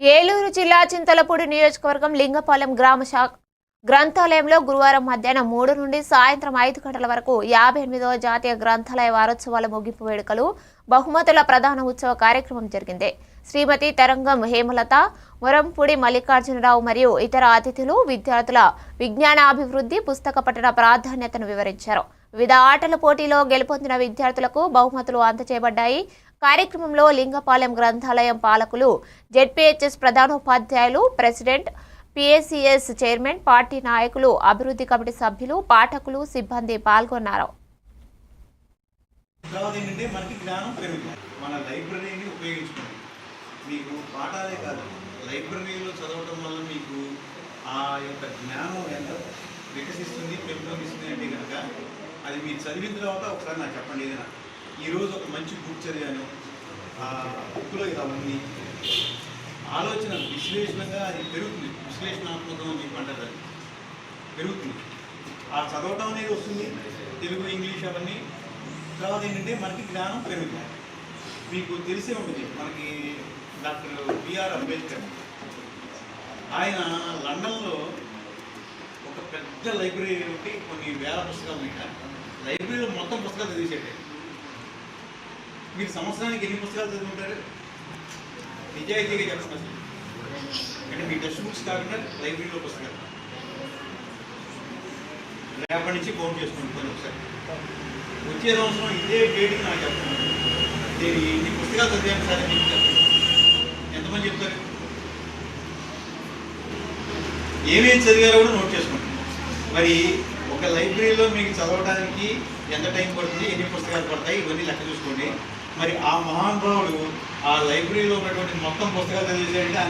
ఏలూరు జిల్లా చింతలపూడి నియోజకవర్గం లింగపాలెం గ్రామ శాఖ గ్రంథాలయంలో గురువారం మధ్యాహ్నం మూడు నుండి సాయంత్రం ఐదు గంటల వరకు యాభై ఎనిమిదవ జాతీయ గ్రంథాలయ వారోత్సవాల ముగింపు వేడుకలు బహుమతుల ప్రధాన ఉత్సవ కార్యక్రమం జరిగింది. శ్రీమతి తరంగం హేమలత మురంపూడి మల్లికార్జునరావు మరియు ఇతర అతిథులు విద్యార్థుల విజ్ఞానాభివృద్ధి పుస్తక పఠన ప్రాధాన్యతను వివరించారు. వివిధ ఆటల పోటీలో గెలుపొందిన విద్యార్థులకు బహుమతులు అందజేయబడ్డాయి కార్యక్రమంలో లింగపాలెం గ్రంథాలయం పాలకులు జెడ్పీహెచ్ఎస్ ప్రధానోపాధ్యాయులు ప్రెసిడెంట్ పిఎస్సిఎస్ చైర్మన్ పార్టీ నాయకులు అభివృద్ధి కమిటీ సభ్యులు పాఠకులు సిబ్బంది పాల్గొన్నారు. మన లైబ్రరీని ఉపయోగించుకోండి. మీకు పాఠాలే కాదు లైబ్రరీలో చదవటం వల్ల మీకు ఆ యొక్క జ్ఞానం ఎంత వికసిస్తుంది పెంపొందిస్తుంది అంటే కనుక అది మీరు చదివిన తర్వాత ఒకసారి నాకు చెప్పండి ఏదైనా. ఈరోజు ఒక మంచి బుక్ చదివాను. ఆ బుక్లో ఇలా ఉంది. ఆలోచన విశ్లేషణగా అది పెరుగుతుంది. విశ్లేషణాత్మకం అని పండగ అది పెరుగుతుంది. ఆ చదవటం అనేది వస్తుంది. తెలుగు ఇంగ్లీష్ అవన్నీ. తర్వాత ఏంటంటే మనకి జ్ఞానం పెరుగుతుంది. మీకు తెలిసే ఉంటుంది. మనకి డాక్టర్ బిఆర్ అంబేద్కర్. ఆయన లండన్లో ఒక పెద్ద లైబ్రరీ ఒకటి కొన్ని వేల పుస్తకాలు ఉన్నాయి. లైబ్రరీలో మొత్తం పుస్తకాలు తీసేటాయి మీరు సంవత్సరానికి ఎన్ని పుస్తకాలు చదువుకుంటారు? నిజాయితీగా చెప్పండి అసలు. అంటే మీ టెక్స్ట్ బుక్స్ కాకుండా లైబ్రరీలో పుస్తకాలు. రేపటి నుంచి కౌంట్ చేసుకుంటాను ఒకసారి. వచ్చే సంవత్సరం ఇదే డేట్కి నాకు చెప్పండి. నేను ఇన్ని పుస్తకాలు చదివాను సార్ అని చెప్పి చెప్పండి. ఎంతమంది చెప్తారు? ఏమేమి చదివారో కూడా నోట్ చేసుకోండి. మరి ఒక లైబ్రరీలో మీకు చదవడానికి ఎంత టైం పడుతుంది ఎన్ని పుస్తకాలు పడతాయి ఇవన్నీ లెక్క చూసుకోండి. మరి ఆ మహానుభావుడు ఆ లైబ్రరీలో ఉన్నటువంటి మొత్తం పుస్తకాలు చదివేసాడంటే